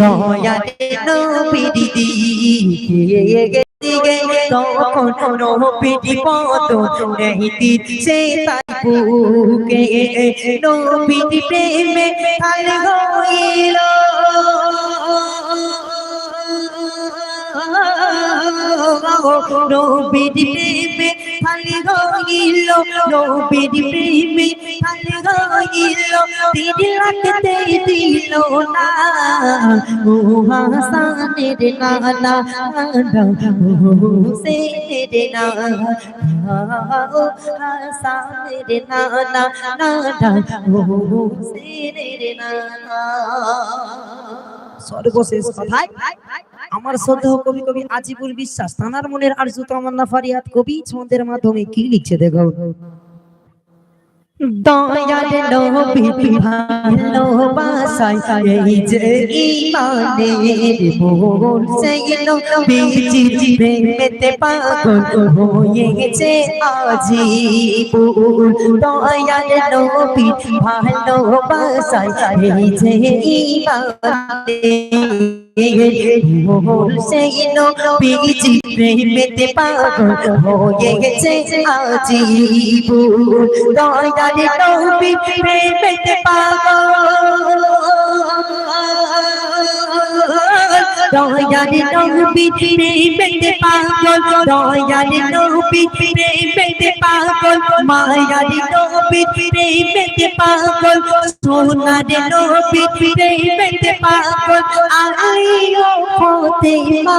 দয়ালে নবীর দিকে দিকে তখন নবীর পদ নেহিতে তাই বুকে নবীর প্রেমে কাল হইল নবীর প্রেমে খালি হইল নবীর প্রেমে খালি হইল তিন রাখতে দিল না আমার শ্রদ্ধেয় কবি কবি আজিবুল বিশ্বাস তানার মনের আরজু তামান্না ফারিয়াদ কবি, ছন্দের মাধ্যমে কি লিখছে দেখো। দয়াল নবী ভালোবাসায় এই যে ইমানের মোর সেই নবীজি প্রেমেতে পাগল হয়েছে আজিবুল দয়াল নবী ভালোবাসায় এই যে ইমানের মোর সেই নবীজি প্রেমেতে পাগল হয়েছে আজিবুল দয়াল নবী প্রেমেতে পাগল দয়াল নবী প্রেমেতে পাগল, দয়াল নবী প্রেমেতে পাগল মায়ার নবী প্রেমেতে পাগল সোনার নবী প্রেমেতে পাগল আইও ফতেমা।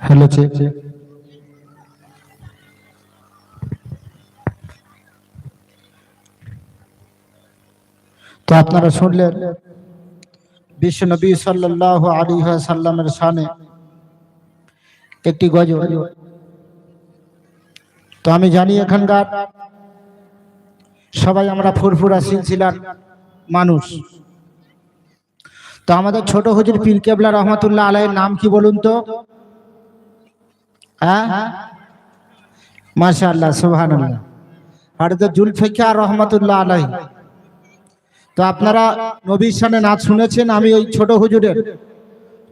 হ্যালো চেক তো আপনারা শুনলেন, বিশ্ব নবী সাল্লাহ আলী সাল্লামের সানে একটি গজল। তো আমি জানি এখানকার সবাই আমরা ফুরফুরা সিলসিলার মানুষ। তো আমাদের ছোট হুজুর পীর কেবলা রহমতুল্লাহ আলাইয়ের নাম কি বলুন তো? হ্যাঁ? মাশা আল্লাহ সুহান আল্লাহ আর তো জুলফিকার রহমতুল্লাহ আলাই তো আপনারা নবীর সামনে নাচ শুনেছেন, আমি ওই ছোট হুজুরের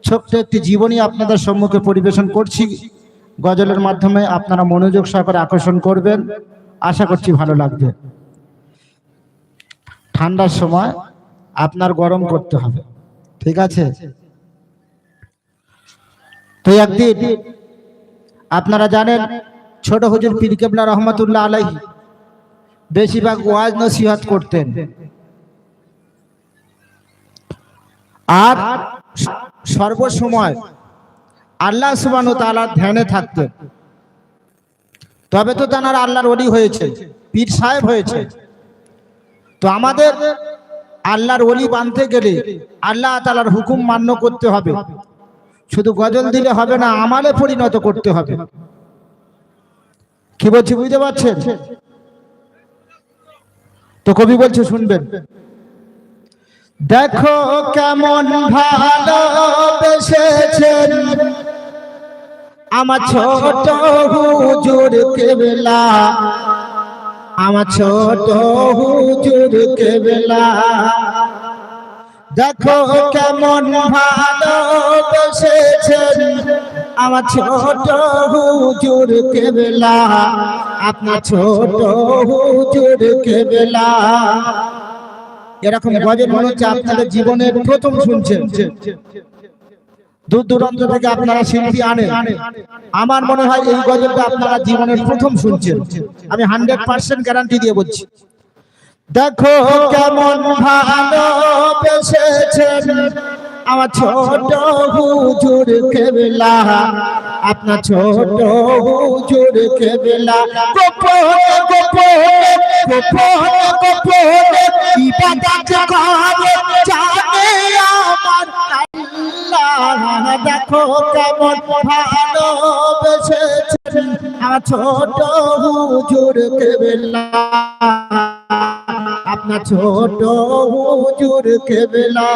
ছোট্ট একটি জীবনী আপনাদের সম্মুখে পরিবেশন করছি। গজলের মাধ্যমে আপনারা মনোযোগ সহকারে আকর্ষণ করবেন। আশা করছি ভালো লাগবে। ঠান্ডার সময় আপনার গরম করতে হবে। ঠিক আছে? তো একদিন আপনারা জানেন, ছোট হুজুর পীর রহমতুল্লাহ আলাইহি বেশিরভাগ ওয়াজ নসিহত করতেন। আর সর্বসময় আল্লাহ সুবান তালার ধ্যানে থাকতেন। তবে তো তার আল্লাহর অলি হয়েছে, পীর সাহেব হয়েছে। তো আমাদের আল্লাহর অলি বানতে গেলে আল্লাহ তালার হুকুম মান্য করতে হবে। শুধু গজল দিলে হবে না, আমালে পরিণত করতে হবে। কি বলছি বুঝতে পারছেন? তো কবি বলছে, শুনবেন। দেখো কেমন ভালোবেসেছেন আমার ছোট হুজুর কেবলা। আমার ছোট হুজুর কেবলা। দেখো কেমন ভালোবেসেছেন আমার ছোট হুজুর কেবলা, আপনার ছোট হুজুর কেবলা। এরকম গজল মনে হচ্ছে আপনাদের জীবনের প্রথম শুনছেন। দূর দূরান্ত থেকে আপনারা শিল্পী আনেন আমার মনে হয় এই গজলটা আপনারা জীবনের প্রথম শুনছেন। আমি হান্ড্রেড পার্সেন্ট গ্যারান্টি দিয়ে বলছি। দেখো কেমন ভালোবেসেছেন আমার ছোট হুজুর কেবলা। আপনার ছোট হুজুর কেবলা। গোপনে গোপনে গোপনে গোপনে ইবাদত করে জানে আমার আল্লাহ। দেখো কেমন ভালোবেসেছেন আমার ছোট হুজুর কেবলা। আপনার ছোট হুজুর কেবলা।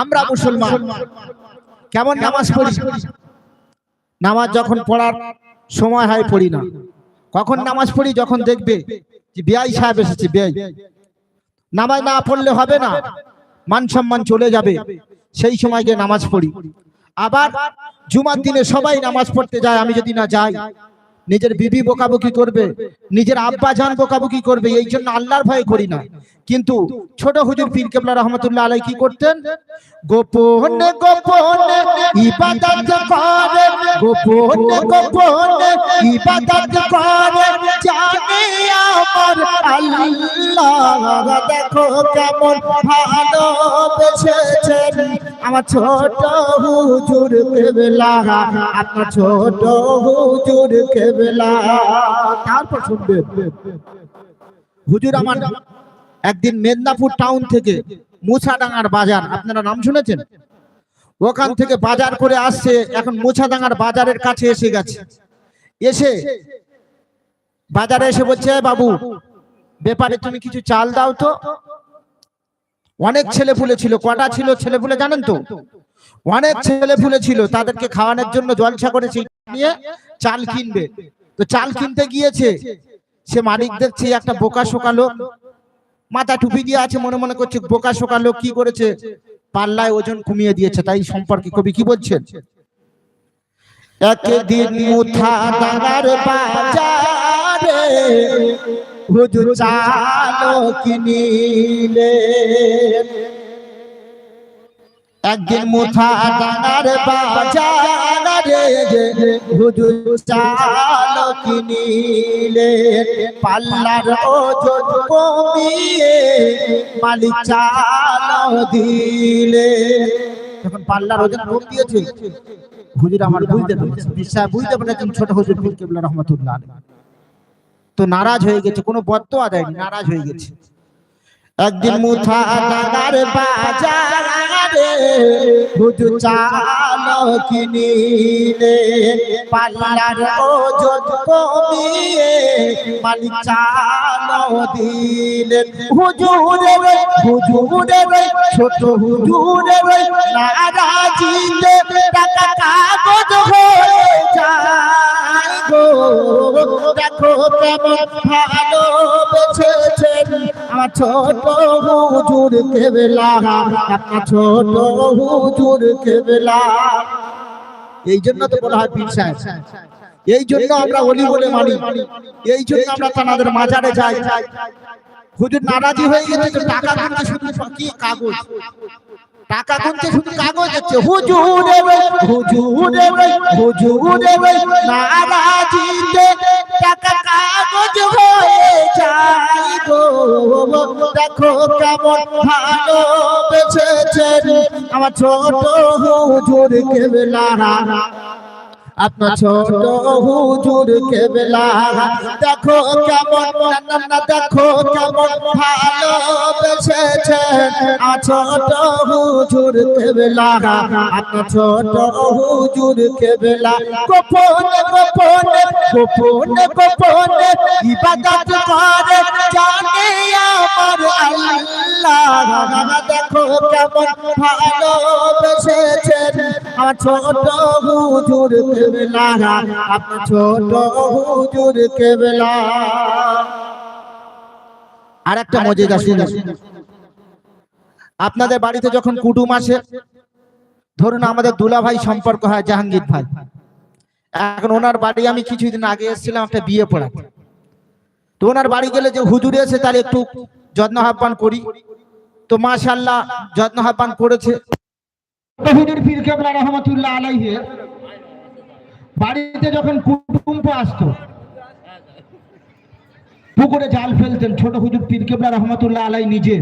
আমরা মুসলমান। কেমন নামাজ পড়ি? নামাজ যখন পড়ার সময় হয়, পড়ি না। কখন নামাজ পড়ি? যখন দেখবে যে বিআই সাহেব এসেছে, বিআই। নামাজ না পড়লে হবে না। মান সম্মান চলে যাবে। সেই সময় গিয়ে নামাজ পড়ি। আবার জুমার দিনে সবাই নামাজ পড়তে যায় আমি যদি না যাই। নিজের বিবি বোকাবুকি করবে নিজের আব্বা জান বোকাবুকি করবে এই জন্য আল্লাহর ভয় করি না। কিন্তু ছোট হুজুর পীর কেবলা রহমতুল্লাহ আলাই কি করতেন? গোপনে গোপনে ইবাদত করে গোপনে গোপনে ইবাদত করে জানে আমার আল্লাহ, দেখো কেমন আমার ছোট হুজুর কেবলা, আপনার ছোট হুজুর কেবলা। তারপর শুনবেন। হুজুর আমার একদিন মেদিনীপুর টাউন থেকে মুছাডাঙ্গার বাজার, আপনারা নাম শুনেছেন? ওখান থেকে বাজার করে আসছে, এখন মুছাডাঙ্গার বাজারের কাছে এসে গেছে। এসে বাজারে এসে বলছে বাবু, ব্যাপারে তুমি কিছু চাল দাও তো। অনেক ছেলে ফুলে ছিল, কটা ছিল ছেলে ফুলে জানেন তো? অনেক ছেলে ফুলে ছিল, তাদেরকে খাওয়ানোর জন্য জলসা করে নিয়ে চাল কিনবে। তো চাল কিনতে গিয়েছে, সে মালিক দেখছে একটা বোকা শোকা লোক। মাথা টুপি দিয়ে আছে, মনে মনে করছে, বোকা শোকা লোক কি করেছে? পাল্লায় ওজন কমিয়ে দিয়েছে, তাই সম্পর্কে কবি কি বলছেন? একদিন মুথা দাঙ্গার বাজারে একদিন মুথা ডাঙার বাজারে হুজুর চালো কিনিলে পাল্লার ওজন কমিয়ে মালিক চালো দিলে যখন পাল্লার ওজন কম দিয়েছে হুজুর আমার বুঝতে পেরেছে, বিশ্বাস বুঝতে পেরেছেন ছোট হুজুর কেবলা রহমতুল্লাহ। তো নারাজ হয়ে গেছে, কোনো বদয়া দেয়নি, নারাজ হয়ে গেছে একদিন মুথা দাদার বাজারে হুজুর চালো কিনিলে, পাল্লার ওজন কমিয়ে মালিক চালো দিলেন। হুজুরে রে হুজুরে ছোট হুজুরে রে নারাজিতে টাকা কাগজ হয়ে যায়। গো দেখো কেমন ভালোবেসেছেন। আমার ছোট হুজুর কেবলা, আপনার ছোট হুজুর কেবলা। এই জন্য তো বলা হয় সাহেব। এই জন্য আমরা অলি বলে মানি। এই জন্য আমরা তাদের মাজারে যাই। হুজুর নারাজি হয়ে গেছে টাকা শুধু কি কাগজ? টাকা গুনতে শুধু কাগজ হচ্ছে হুজুরে হুজুরে হুজুরে নারাজিতে টাকা কাগজ হয়ে যায় গো। দেখো কেমন ভালো বেঁচেছেন আমার ছোট হুজুর কেবলা আপনার ছোট হুজুর কেবলা। দেখো কেমন না, দেখো কেমন ভালোবেসেছেন আমার ছোট হুজুর কেবলা আপনার ছোট হুজুর কেবলা। গোপনে গোপনে গোপনে গোপনে ইবাদত করে জানে আমার আল্লাহ। দেখো কেমন ভালোবেসেছেন। আমার ছোট হুজুর কেবলা আপনার ছোট হুজুর কেবলা। আর একটা মজেদা শুনুন আপনাদের বাড়িতে যখন কুটুম আসে ধরুন আমাদের দুলা ভাই সম্পর্ক হয় জাহাঙ্গীর ভাই। এখন ওনার বাড়ি আমি কিছুদিন আগে এসেছিলাম একটা বিয়ে পড়াতে। তো ওনার বাড়ি গেলে যে হুজুর এসে তার একটু যত্ন আহ্বান করি। তো মাশাল্লাহ যত্ন আহ্বান করেছে। হুজুর পীর কেবলা রহমতুল্লাহ আলাইহি। বাড়িতে যখন কুটুম্ব আসতো, পুকুরে জাল ফেলতেন, ছোট হুজুর পীর রহমতুল্লাহ আলাই নিজে।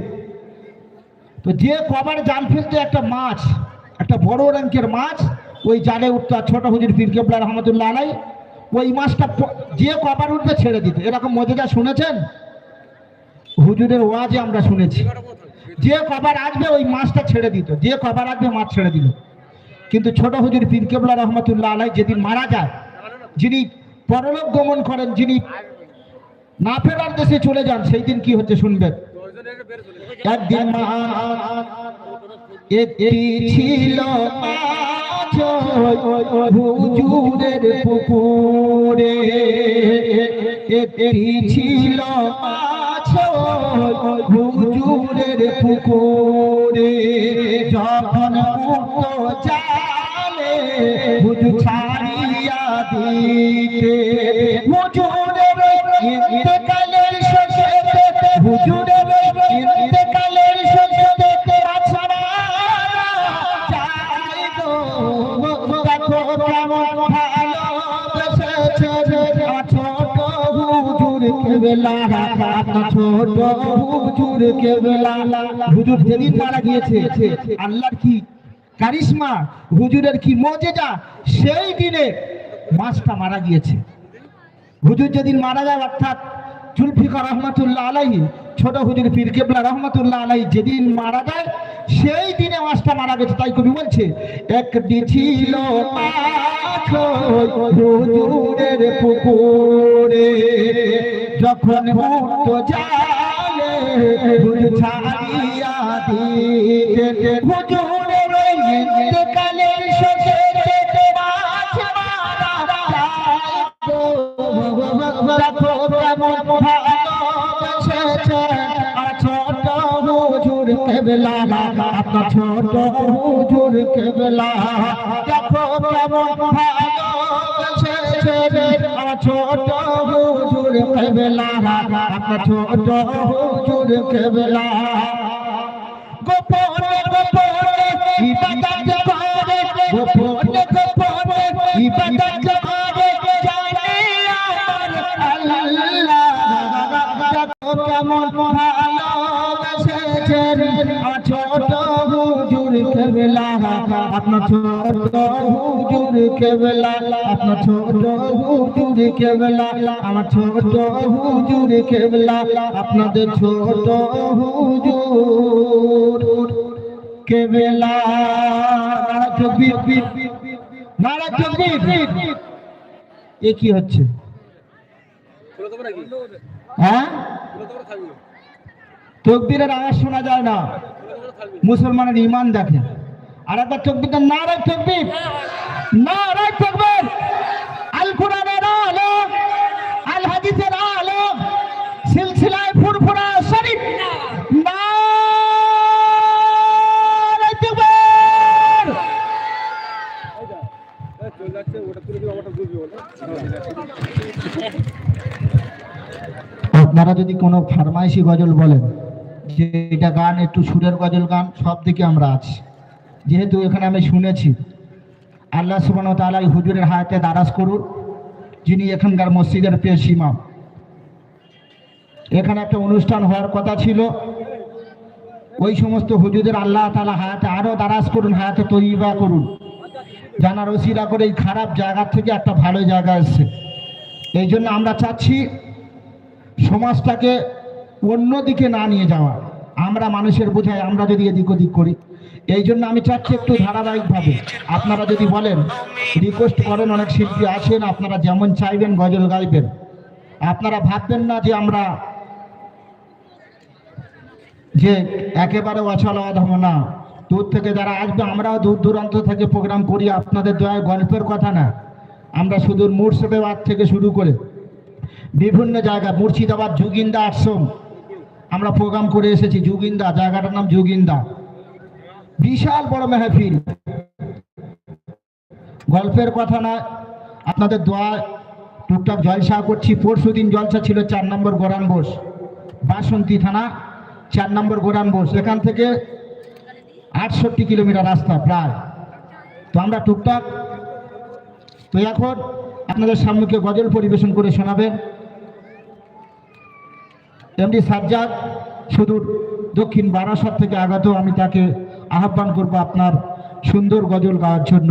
তো যে কবার জাল ফেলতে একটা মাছ, একটা বড় র্যাঙ্কের মাছ, ওই জালে উঠতো আর ছোট হুজুর পীর কেবলা রহমতুল্লাহ আলাই, ওই মাছটা যে কবার উঠবে ছেড়ে দিত। এরকম মজাদা শুনেছেন? হুজুরের ওয়াজে আমরা শুনেছি। যে কবার আসবে ওই মাছটা ছেড়ে দিত, যে কবার আসবে মাছ ছেড়ে দিল। কিন্তু ছোট হুজুর পীর কেবলা রহমতুল্লাহ আলাই যেদিন মারা যায়, যিনি পরলোক গমন করেন, যিনি না ফেরার দেশে চলে যান, সেই দিন কি হচ্ছে শুনবেন? একদিন ছিল হুজুরের পুকুরে। ছিল মাছ হুজুরের পুকুরে যখন চালে হুজুর ছাড়িয়া দিতে হুজুরের শেষে ছোট হুজুর যেদিন মারা হুজুরের কি মজেজা, সেই দিনে মাছটা মারা গিয়েছে। হুজুর যেদিন মারা যায়, অর্থাৎ জুলফিকার রহমতুল্লাহ আলাইহি, ছোট হুজুর পীর কেবলা রহমতুল্লাহ আলাই যেদিন মারা যায়, সেই দিনে মাছটা মারা গেছে। তাই কবি বলছে, একটি ছিল মাছ হুজুরের পুকুরে যখন মুক্ত জালে ছাড়িয়া দিতে হুজুরের ইন্তেকালের শেষে কেবলা, আপনার ছোট হুজুর কেবলা। দেখো কেমন আর ছোট হুজুর কেবলা, আপনার ছোট হুজুর কেবলা। আপনার ছোট হুজুর কেবলা আপনার ছোট হুজুর কেবলা আমার ছোট হুজুর কেবলা আপনাদের ছোট হুজুর কেবলা এ কি হচ্ছে? হ্যাঁ? তকবীরের আওয়াজ শোনা যায় না। মুসলমানের ইমান দেখে। আর একটা তকবীর নারায় তকবীর নারায় তকবীর আল কোরআনের আলো আল হাদিসের আলো সিলসিলায় ফুরফুরা শরীফ। তকবীর আপনারা যদি কোনো ফার্মাইসি গজল বলেন যে এটা গান, একটু সুরের গজল গান, সব দিকে আমরা আছি। যেহেতু এখানে আমি শুনেছি, আল্লাহ সুবান তালা হুজুরের হায়াতে দারাজ করুন যিনি এখানকার মসজিদের পেশ ইমাম। এখানে একটা অনুষ্ঠান হওয়ার কথা ছিল। ওই সমস্ত হুজুরের আল্লাহ তালা হায়াতে আরও দারাজ করুন, হায়াতে তৈবা করুন। জানার ওসিরা করে এই খারাপ জায়গা থেকে একটা ভালো জায়গা এসছে। এই জন্য আমরা চাচ্ছি সমাজটাকে অন্যদিকে না নিয়ে যাওয়া। আমরা মানুষের বোঝায় আমরা যদি এদিক ওদিক করি। এই জন্য আমি চাচ্ছি একটু ধারাবাহিকভাবে। আপনারা যদি বলেন রিকোয়েস্ট করেন, অনেক শিল্পী আছেন আপনারা যেমন চাইবেন, গজল গাইবেন। আপনারা ভাববেন না যে আমরা যে একেবারে অচল অধম, না। দূর থেকে যারা আসবে, আমরাও দূর দূরান্ত থেকে প্রোগ্রাম করি, আপনাদের দয়ায় গল্পের কথা না। আমরা শুধু মুর্শিদাবাদ থেকে শুরু করে বিভিন্ন জায়গা মুর্শিদাবাদ যুগিন্দা আশ্রম, আমরা প্রোগ্রাম করে এসেছি, জুগিন্দা, জায়গাটার নাম জুগিন্দা। বিশাল বড় মেহফিল। গল্পের কথা না, আপনাদের দোয়া, টুকটাক জলসা করছি। পরশু দিন জলসা ছিল চার নম্বর গোরান বোস। বাসন্তী থানা, চার নম্বর গোরান বোস। এখান থেকে আটষট্টি কিলোমিটার রাস্তা প্রায়। তো আমরা টুকটাক, তো এখন আপনাদের সম্মুখে গজল পরিবেশন করে শোনাবেন। এমডি সাজ্জাদ, সুদূর দক্ষিণ বারাসাত থেকে আগত, আমি তাকে আহ্বান করব আপনার সুন্দর গজল গাওয়ার জন্য।